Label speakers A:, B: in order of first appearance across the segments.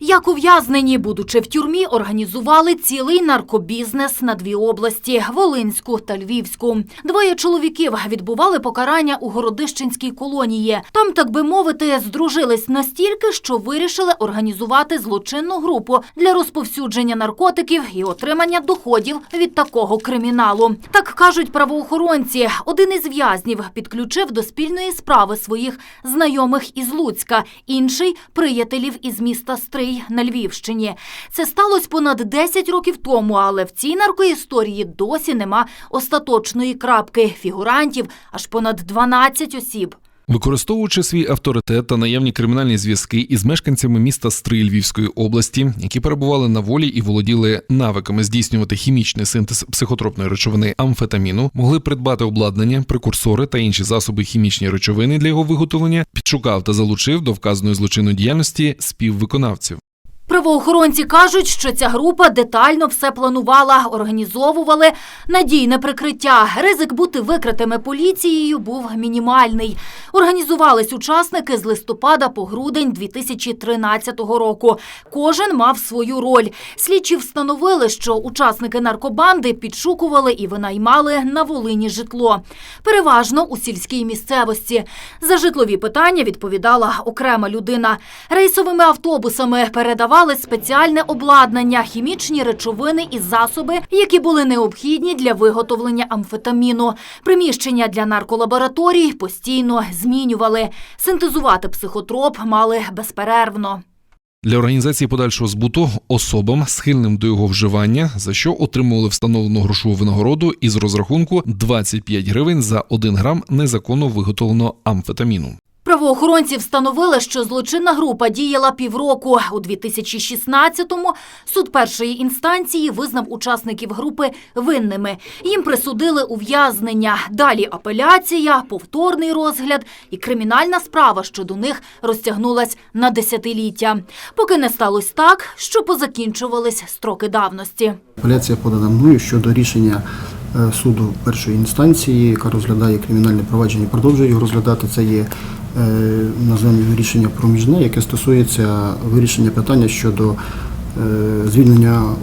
A: Як ув'язнені, будучи в тюрмі, організували цілий наркобізнес на дві області – Волинську та Львівську. Двоє чоловіків відбували покарання у Городищенській колонії. Там, так би мовити, здружились настільки, що вирішили організувати злочинну групу для розповсюдження наркотиків і отримання доходів від такого криміналу. Так кажуть правоохоронці. Один із в'язнів підключив до спільної справи своїх знайомих із Луцька, інший – приятелів із міста Стрий на Львівщині. Це сталося понад 10 років тому, але в цій наркоісторії досі нема остаточної крапки фігурантів аж понад 12 осіб.
B: Використовуючи свій авторитет та наявні кримінальні зв'язки із мешканцями міста Стрий Львівської області, які перебували на волі і володіли навиками здійснювати хімічний синтез психотропної речовини амфетаміну, могли придбати обладнання, прекурсори та інші засоби хімічні речовини для його виготовлення, підшукав та залучив до вказаної злочинної діяльності співвиконавців.
A: Правоохоронці кажуть, що ця група детально все планувала, організовували надійне прикриття. Ризик бути викритими поліцією був мінімальний. Організувались учасники з листопада по грудень 2013 року. Кожен мав свою роль. Слідчі встановили, що учасники наркобанди підшукували і винаймали на Волині житло. Переважно у сільській місцевості. За житлові питання відповідала окрема людина. Рейсовими автобусами передавали спеціальне обладнання, хімічні речовини і засоби, які були необхідні для виготовлення амфетаміну. Приміщення для нарколабораторій постійно змінювали. Синтезувати психотроп мали безперервно.
B: Для організації подальшого збуту особам, схильним до його вживання, за що отримували встановлену грошову винагороду із розрахунку 25 гривень за 1 грам незаконно виготовленого амфетаміну.
A: Правоохоронці встановили, що злочинна група діяла півроку. У 2016-му суд першої інстанції визнав учасників групи винними. Їм присудили ув'язнення. Далі апеляція, повторний розгляд і кримінальна справа щодо них розтягнулась на десятиліття. Поки не сталося так, що позакінчувались строки давності.
C: Апеляція подана мною щодо рішення е, суду першої інстанції, яка розглядає кримінальне провадження, продовжує його розглядати. Це є назвемо рішення проміжне, яке стосується вирішення питання щодо е, звільнення е,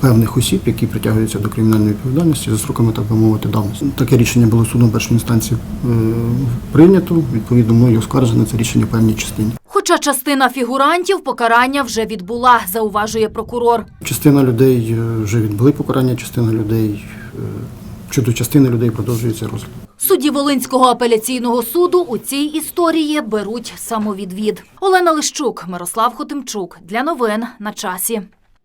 C: певних осіб, які притягуються до кримінальної відповідальності за сроками, так би мовити, давності. Таке рішення було судом першої інстанції е, прийнято. Відповідно, мною оскаржене це рішення в певній частині.
A: Хоча частина фігурантів покарання вже відбула, зауважує прокурор.
C: Частина людей е, вже відбули покарання, частина людей е, щодо частини людей продовжується розгляд.
A: Судді Волинського апеляційного суду у цій історії беруть самовідвід. Олена Лищук, Мирослав Хотимчук. Для новин на часі.